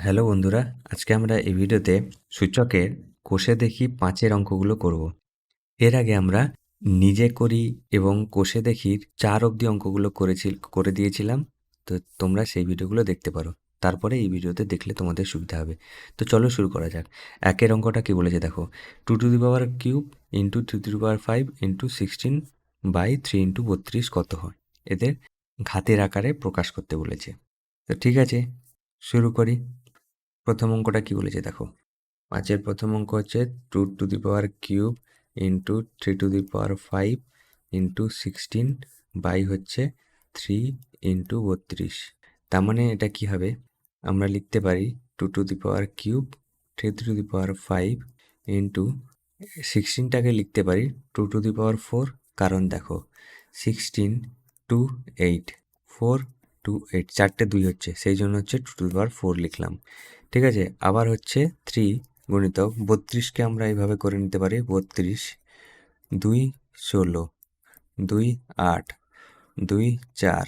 Hello বন্ধুরা, আজকে আমরা এই ভিডিওতে সূচকের কোষে দেখি পাঁচের অঙ্কগুলো করব। এর আগে আমরা নিজে করি এবং কোষে দেখির চার অবধি অঙ্কগুলো করেছি, করে দিয়েছিলাম। তো তোমরা সেই ভিডিওগুলো দেখতে পারো। তারপরে এই ভিডিওতে দেখলে তোমাদের সুবিধা হবে। তো চলো শুরু করা যাক। একের অঙ্কটা কি বলেছে দেখো, two to the power cube into three two power five into sixteen by three into বত্রিশ কত হয়? এদের ঘাতের আকারে প্রকাশ করতে বলেছে। তো ঠিক আছে, শুরু করি। প্রথম অঙ্কটা কি বলেছে দেখো? পাঁচের প্রথম অঙ্ক হচ্ছে two to the power cube into three two the power five into sixteen by হচ্ছে থ্রি ইন্টু বত্রিশ। তার মানে এটা কি হবে? আমরা লিখতে পারি two to the power cube three two the power five into সিক্সটিনটাকে লিখতে পারি two to the power four কারণ দেখো sixteen two eight four two eight চারটে দুই হচ্ছে, সেই জন্য হচ্ছে two to the power four লিখলাম। ঠিক আছে? আবার হচ্ছে থ্রি গুণিতক বত্রিশকে আমরা এইভাবে করে নিতে পারি, বত্রিশ, দুই ষোলো, দুই আট, দুই চার,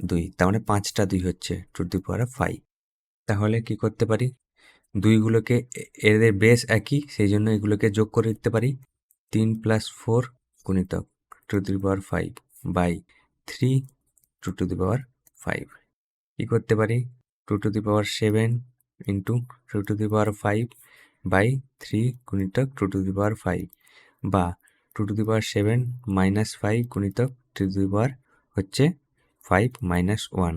দুই, তার মানে পাঁচটা দুই হচ্ছে টু দি পাওয়ার ফাইভ তাহলে কি করতে পারি? দুইগুলোকে এদের বেস একই, সেই জন্য এগুলোকে যোগ করে দিতে পারি, তিন প্লাস ফোর গুণিতক two the power five by three two to the power five কী করতে পারি? Two to the power seven into two to the power five by three গুণিতক two to the power five বা two to the power seven minus five গুণিতক two to the power হচ্ছে five minus one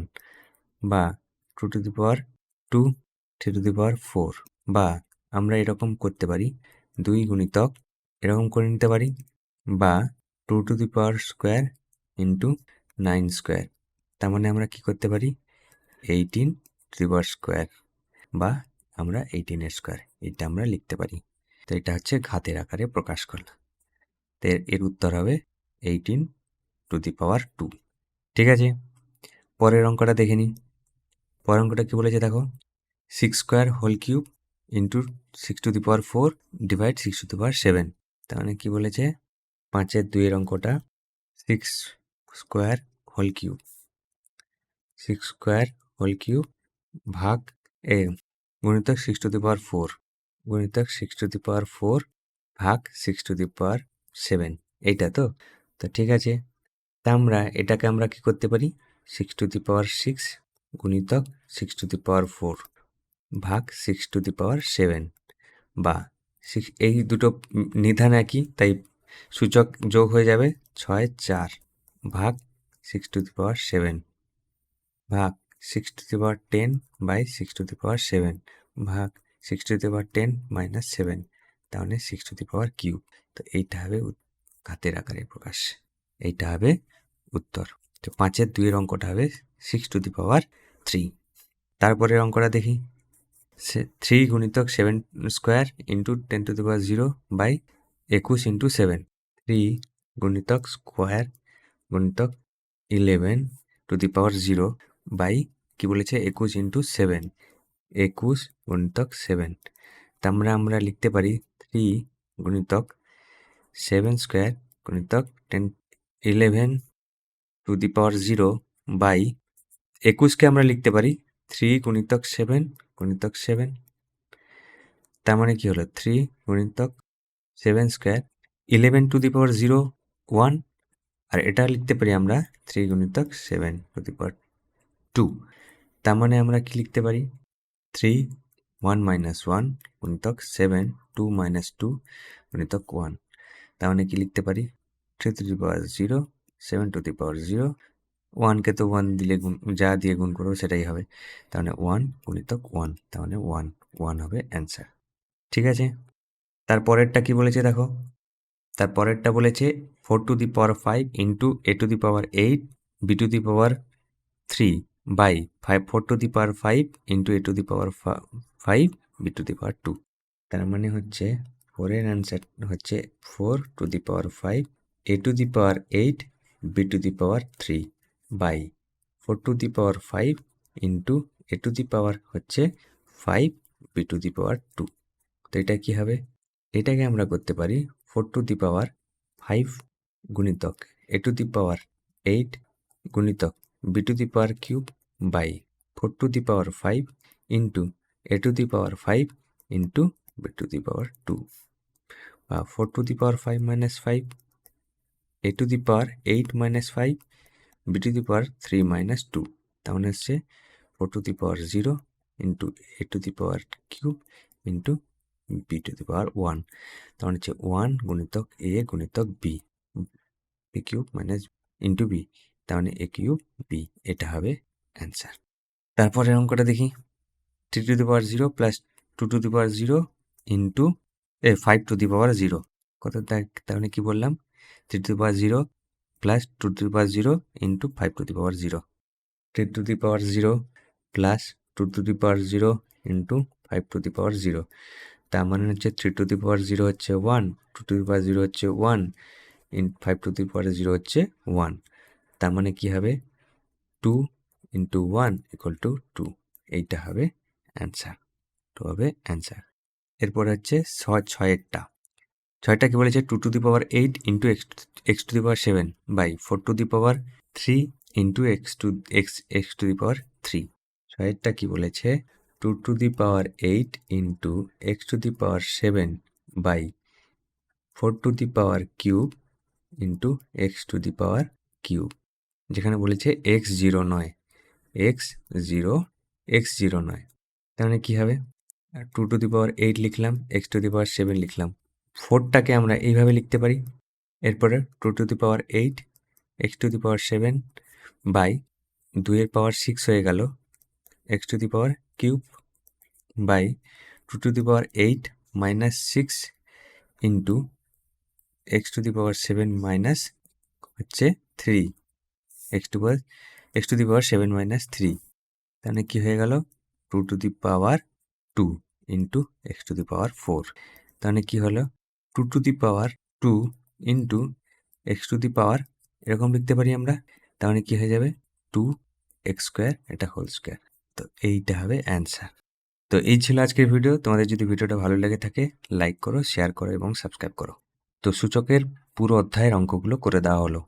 বা two to the power two three to the power four বা আমরা এরকম করতে পারি, দুই গুণিতক এরকম করে নিতে পারি বা two to the power square into nine square তার মানে আমরা কি করতে পারি? Eighteen to the power square বা আমরা এইটিনের স্কোয়ার এটা আমরা লিখতে পারি। তো এটা হচ্ছে ঘাতের আকারে প্রকাশ করলাম তো এর- উত্তর হবে eighteen to the power two ঠিক আছে? পরের অঙ্কটা দেখে নিই। পরের অঙ্কটা কী বলেছে দেখো? Six square whole cube into six to the power four divide six to the power seven তার মানে কী বলেছে? পাঁচের দুইয়ের অঙ্কটা six square whole cube six square whole cube ভাগ এ গুণিতক six to the power four গুণিতক six to the power four ভাগ six to the power seven এইটা তো? তো ঠিক আছে, তা আমরা, এটাকে আমরা কি করতে পারি? Six to the power six গুণিতক six to the power four ভাগ six to the power seven বা সিক্স এই দুটো নিধান একই, তাই সূচক যোগ হয়ে যাবে ছয় চার ভাগ six to the power seven ভাগ six to the power ten by six to the power seven ভাগ six to the power ten minus seven তাহলে six to the power cube তো এইটা হবে ঘাতের আকারে প্রকাশ। এইটা হবে উত্তর। তো পাঁচের দুইয়ের অঙ্কটা হবে six to the power three তারপরের অঙ্কটা দেখি। সে থ্রি গুণিতক seven square into ten to the power zero by একুশ ইন্টু সেভেন থ্রি গুণিতক স্কোয়ার গুণিতক eleven to the power zero by কী বলেছে? একুশ ইন্টু সেভেন। একুশ গুণিতক সেভেন। তা আমরা আমরা লিখতে পারি থ্রি গুণিতক সেভেন স্কোয়ার গুণিতক ten eleven to the power zero by একুশকে আমরা লিখতে পারি থ্রি গুণিতক সেভেন গুণিতক সেভেন। তার মানে কী হলো? থ্রি গুণিতক seven square eleven to the power zero one. আর এটা লিখতে পারি আমরা থ্রি গুণিতক seven to the power two. তার মানে আমরা কি লিখতে পারি? থ্রি ওয়ান মাইনাস ওয়ান গুণিতক সেভেন টু মাইনাস টু গুণিতক ওয়ান তার মানে কি লিখতে পারি? Three to the power zero seven to the power zero ওয়ানকে তো ওয়ান দিলে গুণ, যা দিয়ে গুণ করব সেটাই হবে। তার মানে ওয়ান গুণিতক ওয়ান তার মানে ওয়ান ওয়ান হবে অ্যান্সার ঠিক আছে? তার পরেরটা কি বলেছে দেখো? তার পরেরটা বলেছে four to the power five into A to the power eight B to the power three by five four to the power five into A to the power five B to the power two তার মানে হচ্ছে ফোরের answer হচ্ছে four to the power five A to the power eight B to the power three by four to the power five into A to the power হচ্ছে five B to the power two তো এটা কী হবে এটাকে আমরা করতে পারি four to the power five গুণিতক A to the power eight গুণিতক B to the power cube by four to the power five into A to the power five into B to the power two বা four to the power five minus five A to the power eight minus five B to the power three minus two মানে হচ্ছে four to the power zero into A to the power cube into B to the power one মানে হচ্ছে one গুণিতক A গুণিতক B A cube minus into B মানে A cube B এটা হবে answer তারপরের অঙ্কটা দেখি three to the power zero plus two to the power zero into A five to the power zero কত তা- তার মানে কী বললাম three to the power zero plus two to the power zero into five to the power zero three to the power zero plus two to the power zero into five to the power zero তার মানে হচ্ছে three to the power zero হচ্ছে one two to the power zero হচ্ছে one in five to the power zero হচ্ছে one তার মানে কী হবে two into one equal to two এইটা হবে অ্যান্সার টু হবে অ্যান্সার এরপর হচ্ছে ছয়, ছয়েরটা। ছয়টা কী বলেছে? Two to the power eight into X X to the power seven by four to the power three into X to X X to the power three ছয়েরটা কী বলেছে? Two to the power eight into X to the power seven by four to the power cube into X to the power cube যেখানে বলেছে x zero নয়। X zero x zero নয় মানে কী হবে? Two to the power eight লিখলাম x to the power seven লিখলাম। ফোরটাকে আমরা এইভাবে লিখতে পারি। এরপরে two to the power eight x to the power seven by দুইয়ের পাওয়ার সিক্স হয়ে গেল। X to the power cube by two to the power eight minus six into x to the power seven minus হচ্ছে three x to power x to the power seven minus three. তাহলে কী হয়ে গেল? Two to the power two into x to the power four. তাহলে কী হলো? Two to the power two into x to the power এরকম লিখতে পারি আমরা? তাহলে কী হয়ে যাবে? টু এক্স স্কোয়ার এটা হোল স্কোয়ার। তো এইটা হবে অ্যান্সার। তো এই ছিল আজকের ভিডিও। তোমাদের যদি ভিডিওটা ভালো লেগে থাকে, লাইক করো, শেয়ার করো এবং সাবস্ক্রাইব করো। তো সূচকের পুরো অধ্যায়ের অঙ্কগুলো করে দেওয়া হলো।